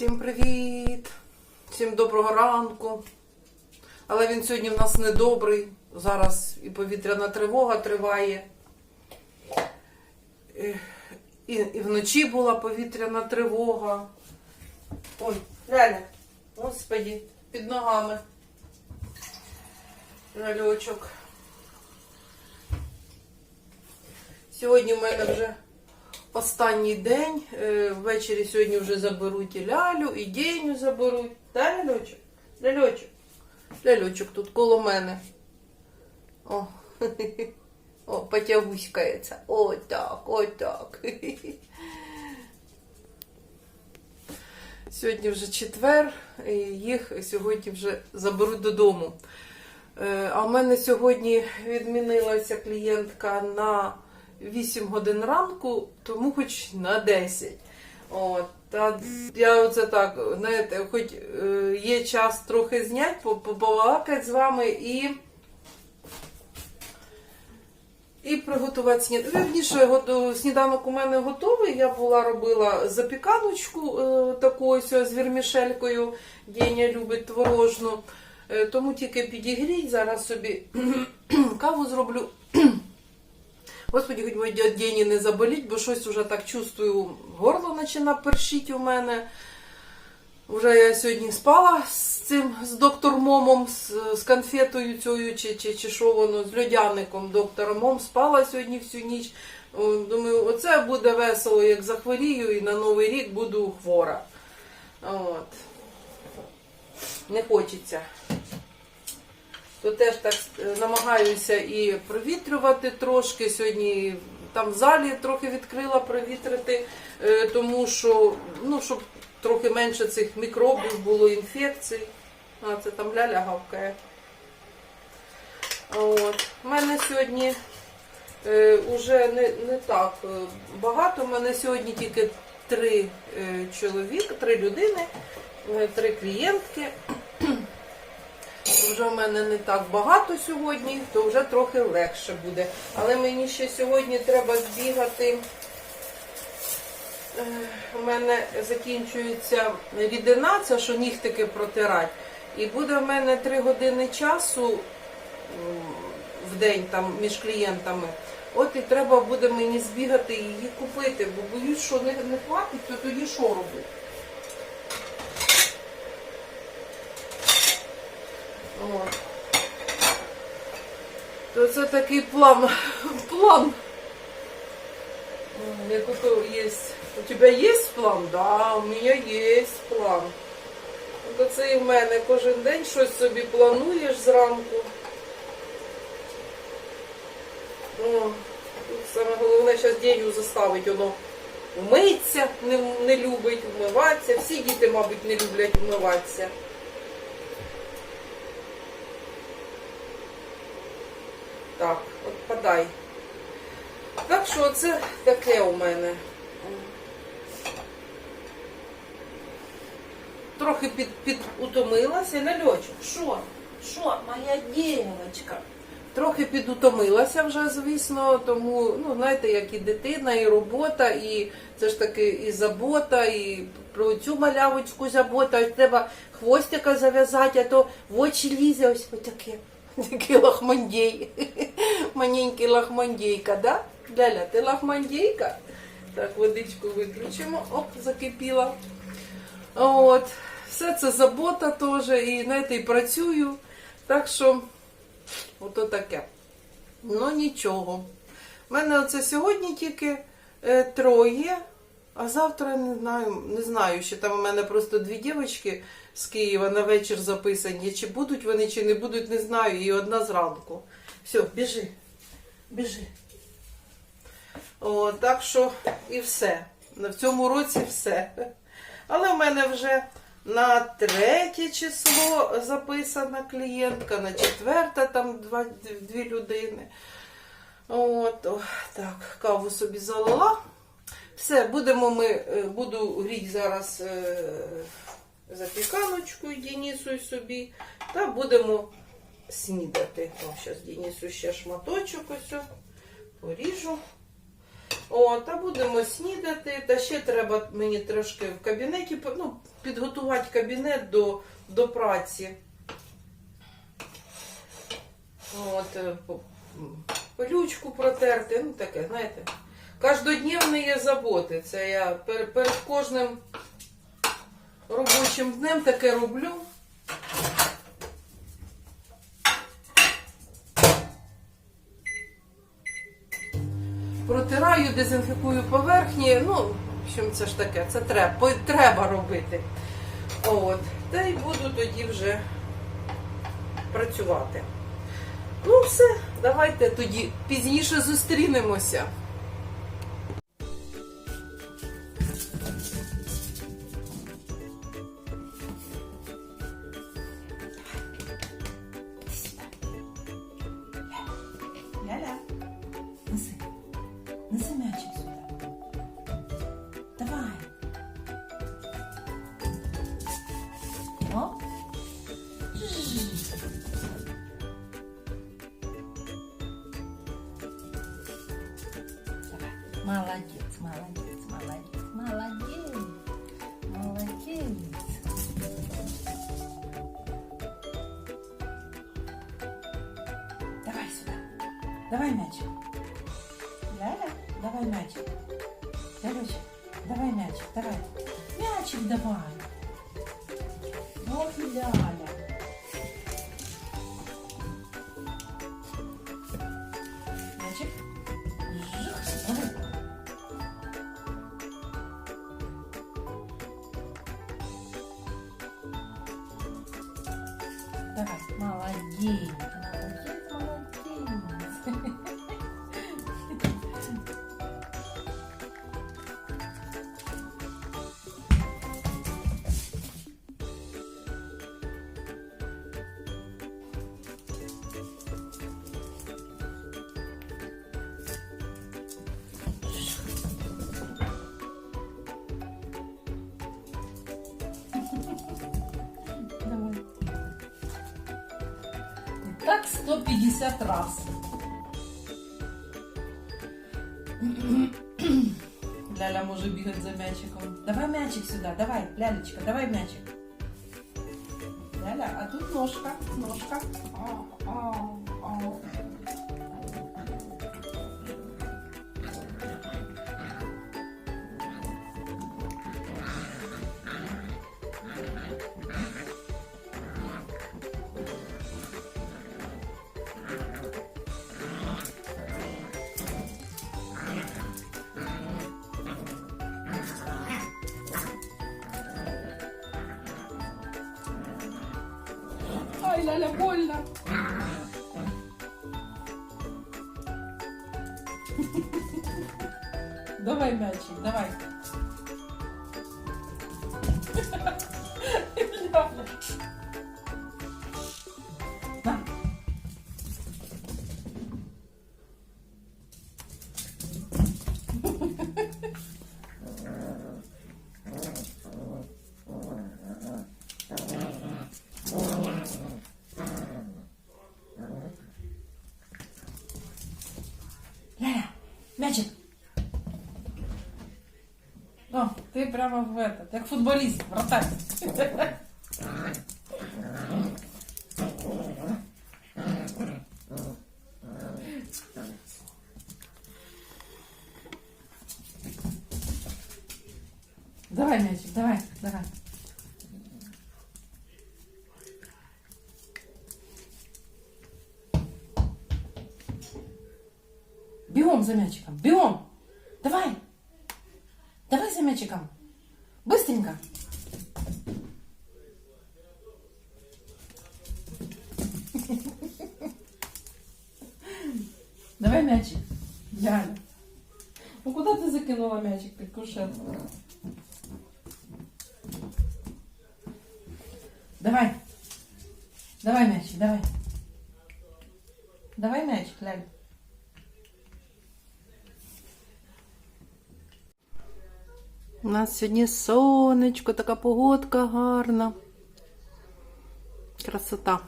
Всім привіт! Всім доброго ранку. Але він сьогодні в нас недобрий. Зараз і повітряна тривога триває. І, і, вночі була повітряна тривога. Ой, Ляля, господі, під ногами. Ляльочок. Сьогодні в мене вже останній день. Е, Ввечері сьогодні вже заберуть і лялю, і Деню заберуть. Да, ляльочок? Ляльочок. Ляльочок тут коло мене. О, О потягуськається. О, так, о, так. Сьогодні вже четвер, і їх сьогодні вже заберуть додому. Е, А в мене сьогодні відмінилася клієнтка на 8 годин ранку, тому хоч на 10. От, та я оце так, знаєте, хоч е, є час трохи зняти, по- по- побалакати з вами і. І приготувати сніданок. Вірніше, сніданок у мене готовий. Я була робила запіканочку е, таку ось з вірмішелькою. Деня любить творожну. Е, тому тільки підігріть. Зараз собі каву зроблю. Господи, хоч би дя- не заболіть, бо щось уже так чувствую, горло починає першити у мене. Вже я сьогодні спала з цим з доктор Момом, з, з конфетою цією, чи, чи, чи що воно, з льодяником доктором Мом. Спала сьогодні всю ніч. Думаю, оце буде весело, як захворію, і на Новий рік буду хвора. От. Не хочеться. То теж так е, намагаюся і провітрювати трошки. Сьогодні там в залі трохи відкрила провітрити, е, тому що, ну, щоб трохи менше цих мікробів було, інфекцій. А, це там ляля гавкає. От. У мене сьогодні е, уже не, не так е, багато. У мене сьогодні тільки три е, чоловіка, три людини, е, три клієнтки. Вже в мене не так багато сьогодні, то вже трохи легше буде. Але мені ще сьогодні треба збігати. Е, У мене закінчується рідина, це що нігтики протирати. І буде в мене 3 години часу в день там між клієнтами. От і треба буде мені збігати її купити, бо боюсь, що не, не хватить, то тоді що робити? То це такий план. План. М, Як ото є. У тебе є план? Да, у мене є план. От це і в мене кожен день щось собі плануєш зранку. О, тут саме головне зараз день заставить воно вмитися, не, не любить вмиватися. Всі діти, мабуть, не люблять вмиватися. Так, от подай. Так що це таке у мене. Трохи під, під утомилася. Нальочок, що? Що, моя дівчинка? Трохи підутомилася вже, звісно, тому, ну, знаєте, як і дитина, і робота, і це ж таки і забота, і про цю малявочку забота. Треба хвостика зав'язати, а то в очі лізе ось отаке. Такий лахмандій. Маленький лахмандійка, да? Ляля, ти лахмандійка? Так, водичку виключимо. Оп, закипіла. От. Все це забота теж. І знаєте, і працюю. Так що, ото таке. Ну нічого. У мене оце сьогодні тільки е, троє, а завтра не знаю, не знаю, ще там у мене просто дві дівчатки з Києва на вечір записані. Чи будуть вони, чи не будуть, не знаю. І одна зранку. Все, біжи. Біжи. О, так що і все. В цьому році все. Але в мене вже на третє число записана клієнтка, на четверте там два, дві людини. От, о, так, каву собі залила. Все, будемо ми, е, буду гріти зараз е, запіканочку Денису собі, та будемо снідати. О, зараз Денису ще шматочок ось поріжу. О, та будемо снідати. Та ще треба мені трошки в кабінеті ну, підготувати кабінет до, до праці. От, е, пилючку протерти, ну таке, знаєте. Кожнодневні є заботи. Це я перед кожним робочим днем таке роблю. Протираю, дезінфікую поверхні. Ну, в общем, це ж таке, це треба, треба робити. От. Та й буду тоді вже працювати. Ну, все, давайте тоді пізніше зустрінемося. Молодец, молодец, молодец, молодец. Молодец. Давай сюда. Давай мячик. Ляля, давай мячик. Лялечка, давай мячик, давай. Мячик давай. Ох, Ляля. Молодец, так 150 раз. Ляля може бігати за м'ячиком. Давай м'ячик сюди, давай, лялечка, давай м'ячик. Ляля, а тут ножка, ножка. О, о, о. Ай, Ляля, больно. Давай мячик, давай. Ты прямо в этот, как футболист, вратарь. Давай, мячик, давай, давай. Бегом за мячиком, бегом. Мячиком. Быстренько. Давай мячик. Яля. Ну куда ты закинула мячик под кушетку? Давай. Давай мячик, давай. Давай мячик, Ляль. У нас сьогодні сонечко, така погодка гарна. Красота.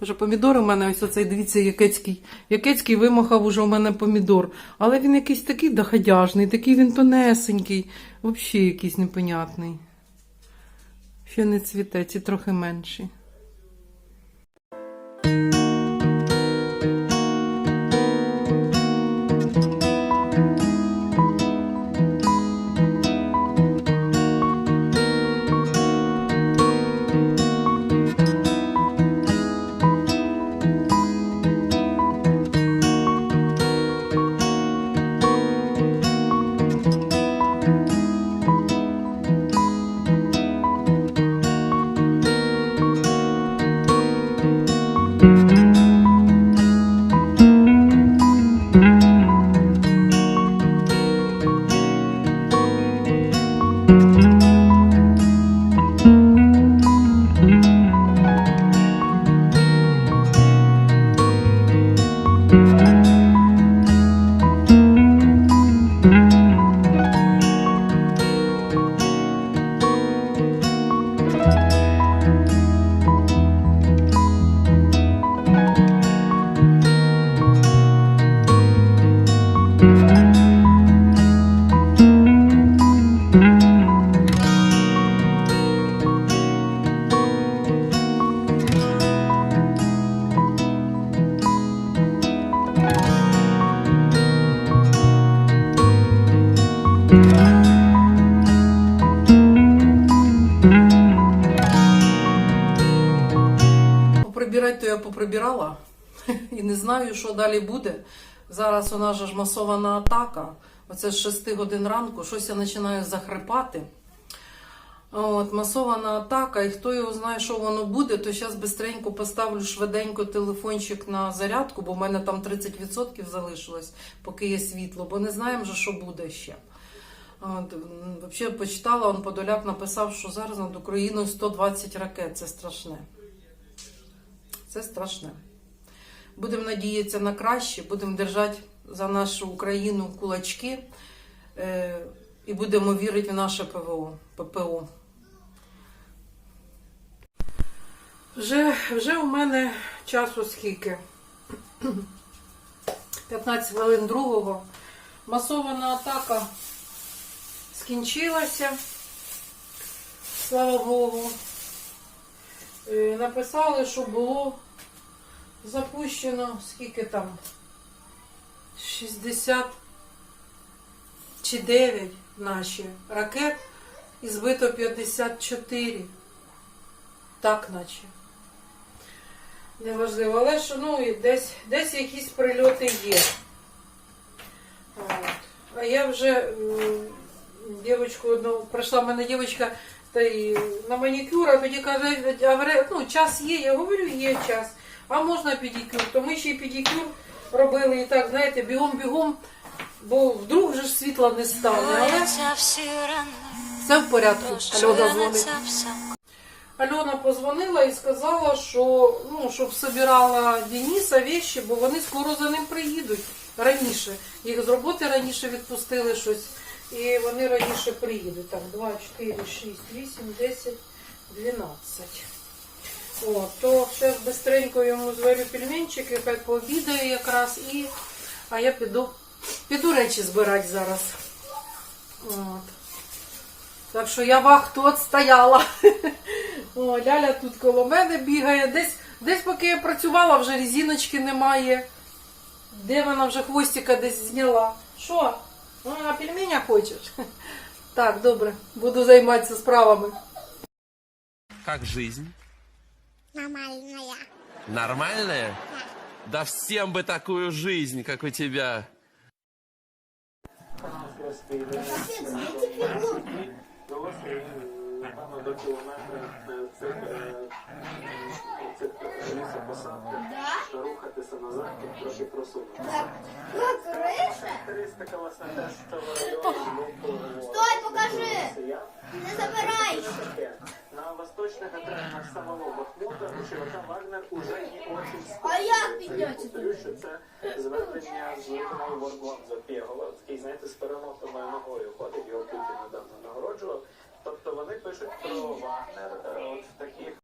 Боже, помідор у мене ось оцей, дивіться, якецький. Якецький вимахав уже у мене помідор. Але він якийсь такий доходяжний, такий він тонесенький, взагалі якийсь непонятний. Ще не цвіте, ці трохи менші. Що далі буде. Зараз у нас же ж масована атака. Оце з 6 годин ранку, щось я починаю захрипати. От, масована атака, і хто його знає, що воно буде, то зараз бистренько поставлю швиденько телефончик на зарядку, бо в мене там 30% залишилось, поки є світло, бо не знаємо, що буде ще. От, взагалі почитала, он Подоляк написав, що зараз над Україною 120 ракет. Це страшне. Це страшне. Будемо надіятися на краще, будемо держати за нашу Україну кулачки і будемо вірити в наше ПВО, ППО. Вже, вже у мене часу скільки? 15 хвилин другого. Масована атака скінчилася. Слава Богу. Е, Написали, що було запущено скільки там? 60 чи 9 наші ракет і збито 54. Так наче. Неважливо. Але що ну, і десь, десь якісь прильоти є. А я вже дівчинку одну, прийшла в мене дівчинка та й на манікюр, а тоді каже, а ну, час є, я говорю, є час. А можна педикюр? То ми ще й педикюр робили і так, знаєте, бігом-бігом, бо вдруг же ж світла не стане. Але все в порядку. Альона дзвонить. Альона позвонила і сказала, що ну, щоб собирала Дениса вещи, бо вони скоро за ним приїдуть раніше. Їх з роботи раніше відпустили щось, і вони раніше приїдуть. Так, 2, 4, 6, 8, 10, 12. О, то зараз бистренько йому зварю пельменчики, хай пообідає якраз і. А я піду, піду речі збирати зараз. От. Так що я вахту отстояла. О, Ляля тут коло мене бігає. Десь, десь поки я працювала, вже резиночки немає. Де вона вже хвостика десь зняла? Що? Ну, а пельменя хочеш? Так, добре, буду займатися справами. Как жизнь? Нормальная. Нормальная? Да всем бы такую жизнь, как у тебя. Напевно, цих цих. Що рухатися назад, тут трохи просунути. Характеристика власне те, що в Стой, покажи! Не забирай! На восточних окраїнах самого Бахмута ЧВК Вагнер уже не очень А як підняти? Повторюю, що це звернення з виконав Вордланза Пєгова, такий, знаєте, з перемотаною ногою ходить, його Путін недавно нагороджував. Тобто вони пишуть про Вагнер е, от в таких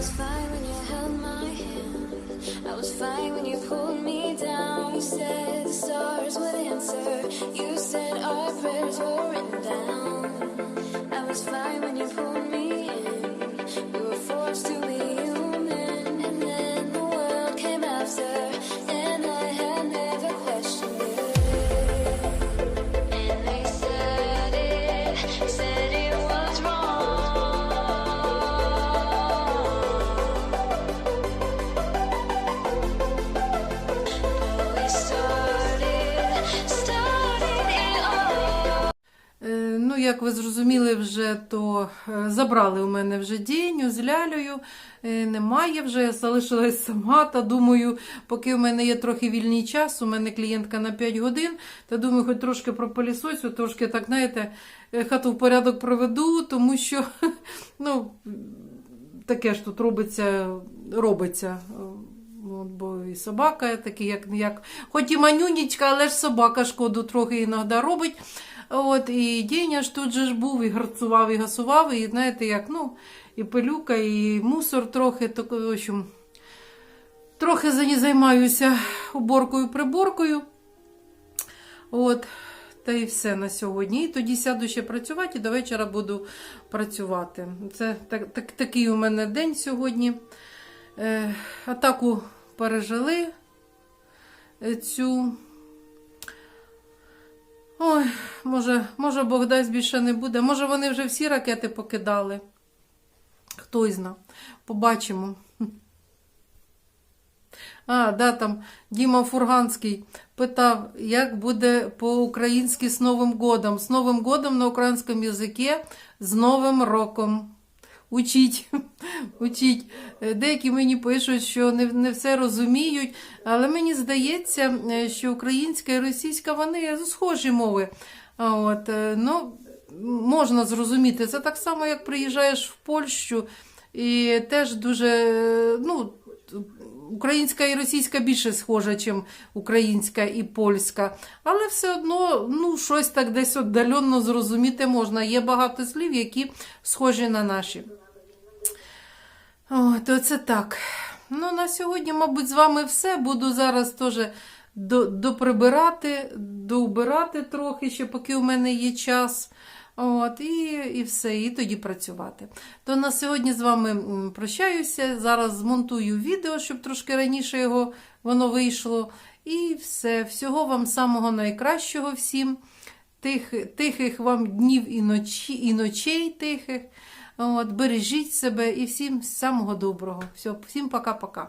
was fine when you held my hand. I was fine when you pulled me down. You said the stars would answer. You said our prayers were written down. I was fine when you pulled me in. We were forced to be. Е, забрали у мене вже день з лялею. Е, Немає вже, я залишилась сама. Та думаю, поки в мене є трохи вільний час, у мене клієнтка на 5 годин, та думаю, хоч трошки пропилісосю, трошки так, знаєте, е, хату в порядок проведу, тому що ну, таке ж тут робиться, робиться. От, бо і собака такий, як, як хоч і манюнічка, але ж собака шкоду трохи іноді робить. От, і Деня ж тут же ж був, і гарцував, і гасував, і знаєте, як, ну, і пилюка, і мусор трохи, то, в общем, трохи займаюся уборкою, приборкою. От, та і все на сьогодні. І тоді сяду ще працювати, і до вечора буду працювати. Це так, так, такий у мене день сьогодні. Е, атаку пережили е, цю. Ой, може, може, Богдась більше не буде. Може, вони вже всі ракети покидали. Хтось зна. Побачимо. А, да, там Діма Фурганський питав, як буде по-українськи з Новим годом. З Новим годом на українському язикі з Новим роком. Учіть, учіть. Деякі мені пишуть, що не, не все розуміють, але мені здається, е, що українська і російська вони схожі мови. От, е, ну, можна зрозуміти. Це так само, як приїжджаєш в Польщу, і теж дуже, е, ну, українська і російська більше схожа, ніж українська і польська. Але все одно, ну, щось так десь віддалено зрозуміти можна. Є багато слів, які схожі на наші. О, то це так. Ну, на сьогодні, мабуть, з вами все. Буду зараз теж до- доприбирати, доубирати трохи, ще поки у мене є час. От, і, і все, і тоді працювати. То на сьогодні з вами прощаюся. Зараз змонтую відео, щоб трошки раніше його воно вийшло. І все. Всього вам самого найкращого всім. Тих, тихих вам днів і, ночі, і ночей тихих. От, бережіть себе і всім самого доброго. Все, всім пока-пока.